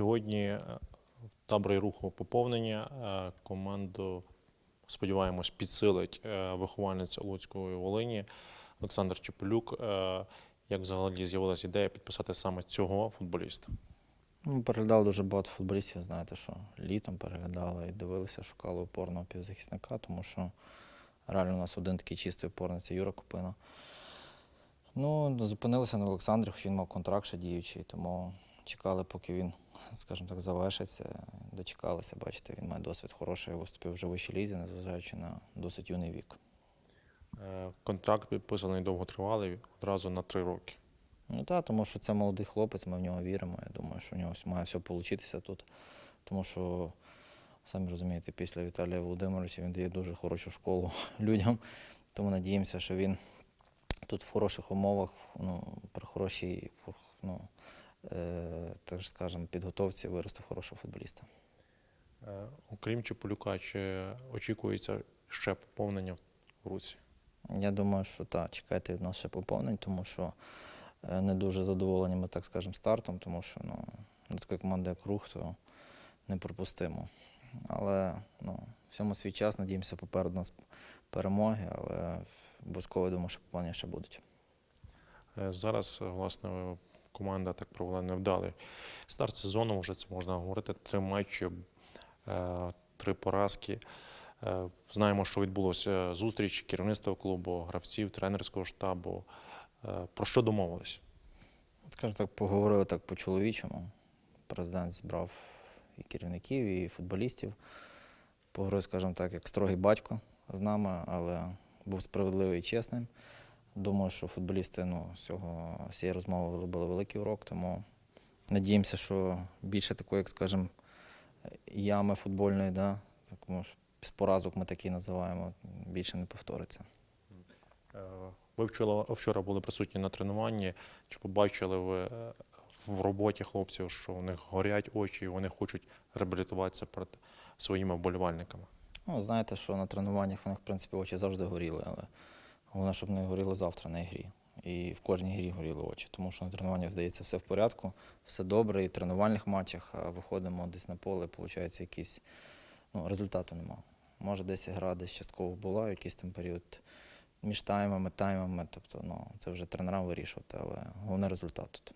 Сьогодні е, в таборі руху поповнення е, команду, сподіваємось, підсилить е, вихованець Луцької Волині Олександр Чепелюк. Як взагалі з'явилася ідея підписати саме цього футболіста? Ну, переглядали дуже багато футболістів, знаєте, що літом переглядали і дивилися, шукали опорного півзахисника, тому що реально у нас один такий чистий опорний це Юра Купина. Ну, зупинилися на Олександрі, хоч він мав контракт ще діючий, тому чекали, поки він, скажімо так, завершиться. Дочекалися, бачите, він має досвід хороший, виступив вже в вищій лізі, незважаючи на досить юний вік. Е, Контракт підписаний довготривалий, одразу на три роки. Ну так, тому що це молодий хлопець, ми в нього віримо. Я думаю, що в нього має все вийти тут. Тому що, самі розумієте, після Віталія Володимировича він дає дуже хорошу школу людям. Тому надіємося, що він тут в хороших умовах, ну, при хорошій, ну, так скажемо, підготовці виросте в хорошого футболіста. Е, Окрім Чепелюка, чи очікується ще поповнення в руці? Я думаю, що так, чекайте від нас ще поповнень, тому що е, не дуже задоволені ми, так скажемо, стартом, тому що ну, для такої команди, як рух, то неприпустимо. Але ну, всьому свій час, надіємося, попереду нас перемоги, але обов'язково думаю, що поповнення ще будуть. Е, Зараз, е, власне, команда так провела невдалий старт сезону, вже це можна говорити. Три матчі, е, три поразки. Е, Знаємо, що відбулося зустріч керівництва клубу, гравців, тренерського штабу. Е, Про що домовились? Скажімо так, поговорили так по-чоловічому. Президент зібрав і керівників, і футболістів. Поговорив, скажімо так, як строгий батько з нами, але був справедливий і чесним. Думаю, що футболісти ну, цього, цієї розмови робили великий урок, тому надіємося, що більше такої, як скажімо, ями футбольної, да, так, з поразок ми такі називаємо, більше не повториться. Е, Ви вчора, вчора були присутні на тренуванні. Чи побачили ви е, в роботі хлопців, що у них горять очі і вони хочуть реабілітуватися перед своїми вболівальниками? Ну, знаєте, що на тренуваннях в них, в принципі, очі завжди горіли, але головне, щоб не горіло завтра на ігрі. І в кожній грі горіли очі, тому що на тренуваннях, здається, все в порядку, все добре, і в тренувальних матчах, виходимо десь на поле, виходить, якісь ну, результату немає. Може, десь гра десь частково була, якийсь там період між таймами, таймами, тобто ну, це вже тренерам вирішувати, але головне результат тут.